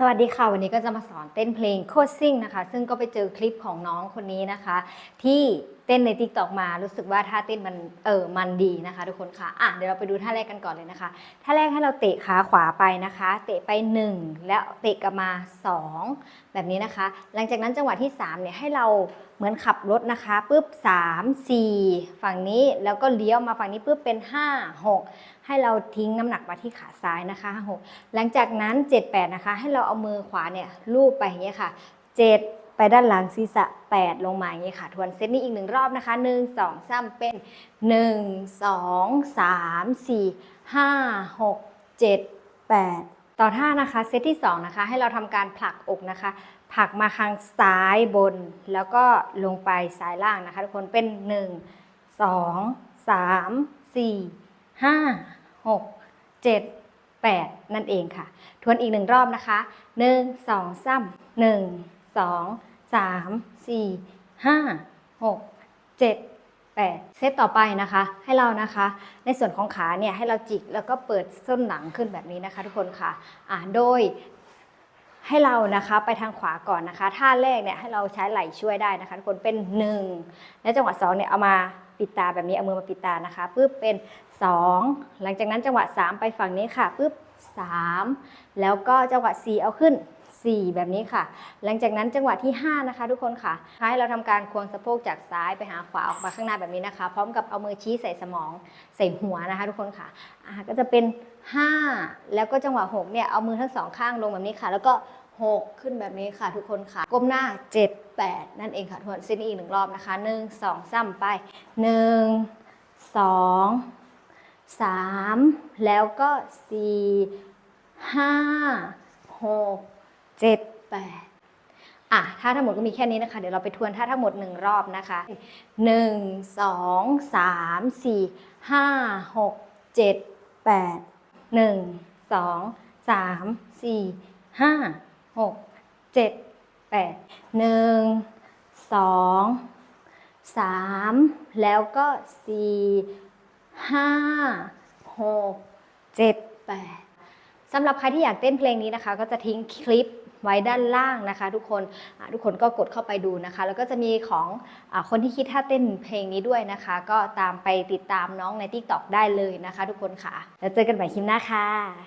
สวัสดีค่ะ วันนี้ก็จะมาสอนเต้นเพลงโคตรซิ่งนะคะ ซึ่งก็ไปเจอคลิปของน้องคนนี้นะคะ ที่เต้นในติ๊กตอกมารู้สึกว่าท่าเต้นมันเออมันดีนะคะ ทุกคนค่ะอะเดี๋ยวเราไปดูท่าแรกกันก่อนเลยนะคะท่าแรกให้เราเตะขาขวาไปนะคะ เตะไป 1 แล้วเตะกลับมา 2 แบบนี้นะคะ หลังจากนั้นจังหวะที่3เนี่ยให้เรา เหมือนขับรถนะคะปุ๊บ3 4 ฝั่งนี้แล้วก็เลี้ยวมาฝั่งนี้ปุ๊บเป็น 5 6 ให้เราทิ้งน้ำหนักมาที่ขาซ้ายนะคะ6หลังจากนั้น 7 8 นะคะ ให้เราเอามือขวาเนี่ยลูบไปอย่างนี้ยค่ะ 7ไปด้านหลังศีรษะ 8 ลงมาอย่างนี้ค่ะ ทวนเซตนี้อีกหนึ่งรอบนะคะ 1 2 3 เป็น 1 2 3 4 5 6 7 8 ต่อท่านะคะเซตที่2นะคะให้เราทำการผลักอกนะคะ ผลักมาข้างซ้ายบน แล้วก็ลงไปซ้ายล่างนะคะ ทุกคนเป็น 1 2 3 4 5 6 7 8 นั่นเองค่ะ ทวนอีกหนึ่งรอบนะคะ 1 2 3 1 2 3 4 5 6 7 8เซตต่อไปนะคะให้เรานะคะ ในส่วนของขาเนี่ยให้เราจิกแล้วก็เปิดส้นหลังขึ้นแบบนี้นะคะทุกคนค่ะอ่าโดยให้เรานะคะไปทางขวาก่อนนะคะท่าแรกเนี่ยให้เราใช้ไหล่ช่วยได้นะคะทุกคนเป็น 1 และจังหวะ2เนี่ยเอามาปิดตาแบบนี้เอามือมาปิดตานะคะปุ๊บเป็น 2 หลังจากนั้นจังหวะ 3 ไปฝั่งนี้ค่ะปุ๊บ3 แล้วก็จังหวะ 4 เอาขึ้น 4 แบบนี้ค่ะ หลังจากนั้นจังหวะที่ 5 นะคะ ทุกคนค่ะ ให้เราทำการควงสะโพกจากซ้ายไปหาขวาออกมาข้างหน้าแบบนี้นะคะ พร้อมกับเอามือชี้ใส่สมองใส่หัวนะคะ ทุกคนค่ะก็จะเป็น 5 แล้วก็จังหวะ6เนี่ยเอามือทั้งสองข้างลงแบบนี้ค่ะ แล้วก็ 6 ขึ้นแบบนี้ค่ะ ทุกคนค่ะ ก้มหน้า 7 8 นั่นเองค่ะทุกคนเส้นอีกหนึ่งรอบนะคะ 1 2 3 ไป 1 2 3 แล้วก็ 4 5 6 เจ็ดแปดอะท่าทั้งหมดก็มีแค่นี้นะคะ เดี๋ยวเราไปทวนท่าทั้งหมดหนึ่งรอบนะคะหนึ่งสองสามสี่ห้าหกเจ็ดแปดหนึ่งสองสามสี่ห้าหกเจ็ดแปดหนึ่งสองสามแล้วก็สี่ห้าหกเจ็ดแปดสำหรับใครที่อยากเต้นเพลงนี้นะคะ ก็จะทิ้งคลิป ไว้ด้านล่างนะคะ ทุกคนทุกคนก็กดเข้าไปดูนะคะ แล้วก็จะมีของอคนที่คิดท่าเต้นเพลงนี้ด้วยนะคะ ก็ตามไปติดตามน้องใน t ิ k t o k ได้เลยนะคะ ทุกคนค่ะ แล้วเจอกันใหม่คลิปหน้าค่ะ